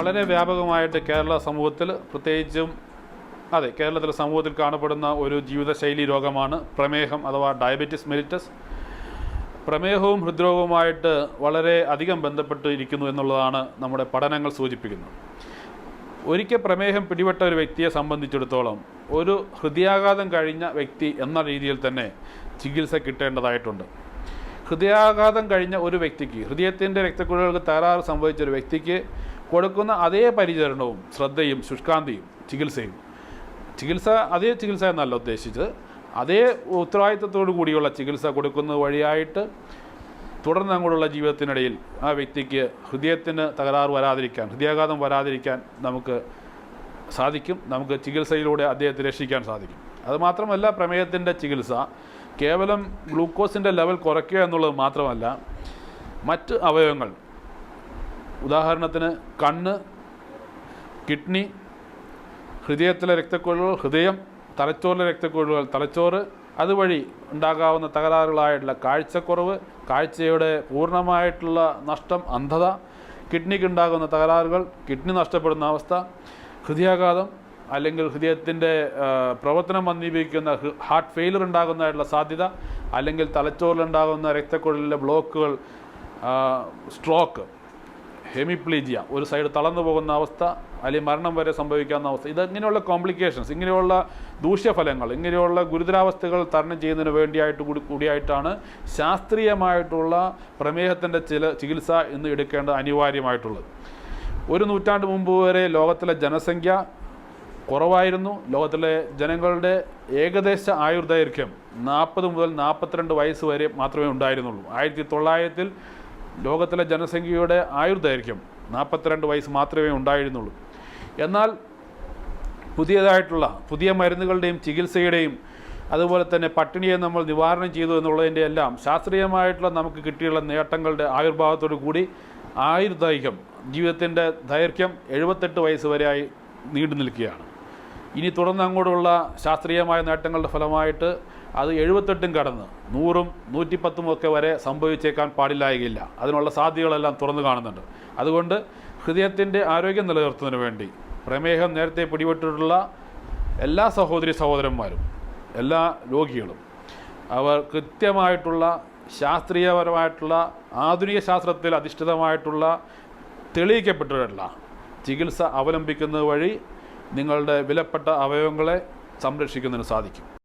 വളരെ വ്യാപകമായിട്ട് കേരള സമൂഹത്തിൽ പ്രത്യേകിച്ചും അതെ കേരളത്തിലെ സമൂഹത്തിൽ കാണപ്പെടുന്ന ഒരു ജീവിതശൈലി രോഗമാണ് പ്രമേഹം അഥവാ ഡയബറ്റിസ് മെലിറ്റസ് പ്രമേഹവും ഹൃദ്രോഗവുമായിട്ട് വളരെ അധികം ബന്ധപ്പെട്ട് ഇരിക്കുന്നു എന്നുള്ളതാണ് നമ്മുടെ പഠനങ്ങൾ സൂചിപ്പിക്കുന്നത്. ഒരിക്കൽ പ്രമേഹം പിടിപെട്ട ഒരു വ്യക്തിയെ സംബന്ധിച്ചിടത്തോളം ഒരു ഹൃദയാഘാതം കഴിഞ്ഞ വ്യക്തി എന്ന രീതിയിൽ തന്നെ ചികിത്സ കിട്ടേണ്ടതായിട്ടുണ്ട്. ഹൃദയാഘാതം കഴിഞ്ഞ ഒരു വ്യക്തിക്ക് ഹൃദയത്തിന്റെ രക്തക്കുഴലുകൾക്ക് തകരാറ് സംഭവിച്ച ഒരു വ്യക്തിക്ക് കൊടുക്കുന്ന അതേ പരിചരണവും ശ്രദ്ധയും ശുഷ്കാന്തിയും ചികിത്സയും. ചികിത്സ അതേ ചികിത്സ എന്നല്ല ഉദ്ദേശിച്ചത്. അതേ ഉത്തരവാദിത്തത്തോടു കൂടിയുള്ള ചികിത്സ കൊടുക്കുന്നത് വഴിയായിട്ട് തുടർന്ന് അങ്ങോട്ടുള്ള ജീവിതത്തിനിടയിൽ ആ വ്യക്തിക്ക് ഹൃദയത്തിന് തകരാറ് വരാതിരിക്കാൻ ഹൃദയാഘാതം വരാതിരിക്കാൻ നമുക്ക് സാധിക്കും. നമുക്ക് ചികിത്സയിലൂടെ അദ്ദേഹത്തെ രക്ഷിക്കാൻ സാധിക്കും. അതുമാത്രമല്ല പ്രമേഹത്തിന്റെ ചികിത്സ കേവലം ഗ്ലൂക്കോസിന്റെ ലെവൽ കുറയ്ക്കുക എന്നുള്ളത് മാത്രമല്ല മറ്റ് അവയവങ്ങൾ ഉദാഹരണത്തിന് കണ്ണ് കിഡ്നി ഹൃദയത്തിലെ രക്തക്കുഴലുകൾ ഹൃദയം തലച്ചോറിലെ രക്തക്കുഴലുകൾ തലച്ചോറ് അതുവഴി ഉണ്ടാകാവുന്ന തകരാറുകളായിട്ടുള്ള കാഴ്ചക്കുറവ് കാഴ്ചയുടെ പൂർണമായിട്ടുള്ള നഷ്ടം അന്ധത കിഡ്നിക്ക് ഉണ്ടാകുന്ന തകരാറുകൾ കിഡ്നി നഷ്ടപ്പെടുന്ന അവസ്ഥ ഹൃദയാഘാതം അല്ലെങ്കിൽ ഹൃദയത്തിന്റെ പ്രവർത്തനം മന്ദീപിക്കുന്ന ഹാർട്ട് ഫെയിലർ ഉണ്ടാകുന്നതായിട്ടുള്ള സാധ്യത അല്ലെങ്കിൽ തലച്ചോറിലുണ്ടാകുന്ന രക്തക്കുഴലിലെ ബ്ലോക്കുകൾ സ്ട്രോക്ക്. ഹെമിപ്ലീജിയ ഒരു സൈഡ് തളർന്നു പോകുന്ന അവസ്ഥ അല്ലെങ്കിൽ മരണം വരെ സംഭവിക്കാവുന്ന അവസ്ഥ. ഇത് ഇങ്ങനെയുള്ള കോംപ്ലിക്കേഷൻസ് ഇങ്ങനെയുള്ള ദൂഷ്യഫലങ്ങൾ ഇങ്ങനെയുള്ള ഗുരുതരാവസ്ഥകൾ തരണം ചെയ്യുന്നതിന് വേണ്ടിയായിട്ട് കൂടി കൂടിയായിട്ടാണ് ശാസ്ത്രീയമായിട്ടുള്ള പ്രമേഹത്തിന്റെ ചില ചികിത്സ ഇന്ന് എടുക്കേണ്ടത് അനിവാര്യമായിട്ടുള്ളത്. ഒരു നൂറ്റാണ്ട് മുമ്പ് വരെ ലോകത്തിലെ ജനസംഖ്യ കുറവായിരുന്നു. ലോകത്തിലെ ജനങ്ങളുടെ ഏകദേശ ആയുർദൈർഘ്യം നാൽപ്പത് മുതൽ നാൽപ്പത്തിരണ്ട് വയസ്സ് വരെ മാത്രമേ ഉണ്ടായിരുന്നുള്ളൂ. ആയിരത്തി തൊള്ളായിരത്തിൽ ലോകത്തിലെ ജനസംഖ്യയുടെ ആയുർദൈർഘ്യം നാൽപ്പത്തിരണ്ട് വയസ്സ് മാത്രമേ ഉണ്ടായിരുന്നുള്ളൂ. എന്നാൽ പുതിയതായിട്ടുള്ള പുതിയ മരുന്നുകളുടെയും ചികിത്സയുടെയും അതുപോലെ തന്നെ പട്ടിണിയെ നമ്മൾ നിവാരണം ചെയ്തു എന്നുള്ളതിന്റെ എല്ലാം ശാസ്ത്രീയമായിട്ടുള്ള നമുക്ക് കിട്ടിയുള്ള നേട്ടങ്ങളുടെ ആവിർഭാവത്തോടു കൂടി ആയുർദൈർഘ്യം ജീവിതത്തിന്റെ ദൈർഘ്യം എഴുപത്തെട്ട് വയസ്സ് വരെയായി നീണ്ടു നിൽക്കുകയാണ് ഇനി തുടർന്ന് അങ്ങോട്ടുള്ള ശാസ്ത്രീയമായ നേട്ടങ്ങളുടെ ഫലമായിട്ട് അത് എഴുപത്തെട്ടും കടന്ന് നൂറും നൂറ്റിപ്പത്തും ഒക്കെ വരെ സംഭവിച്ചേക്കാൻ പാടില്ലായകയില്ല. അതിനുള്ള സാധ്യതകളെല്ലാം തുറന്നു കാണുന്നുണ്ട്. അതുകൊണ്ട് ഹൃദയത്തിന്റെ ആരോഗ്യം നിലനിർത്തുന്നതിന് വേണ്ടി പ്രമേഹം നേരത്തെ പിടിപെട്ടിട്ടുള്ള എല്ലാ സഹോദരി സഹോദരന്മാരും എല്ലാ രോഗികളും അവർ കൃത്യമായിട്ടുള്ള ശാസ്ത്രീയപരമായിട്ടുള്ള ആധുനിക ശാസ്ത്രത്തിൽ അധിഷ്ഠിതമായിട്ടുള്ള തെളിയിക്കപ്പെട്ടിട്ടുള്ള ചികിത്സ അവലംബിക്കുന്നത് വഴി നിങ്ങളുടെ വിലപ്പെട്ട അവയവങ്ങളെ സംരക്ഷിക്കുന്നതിന് സാധിക്കും.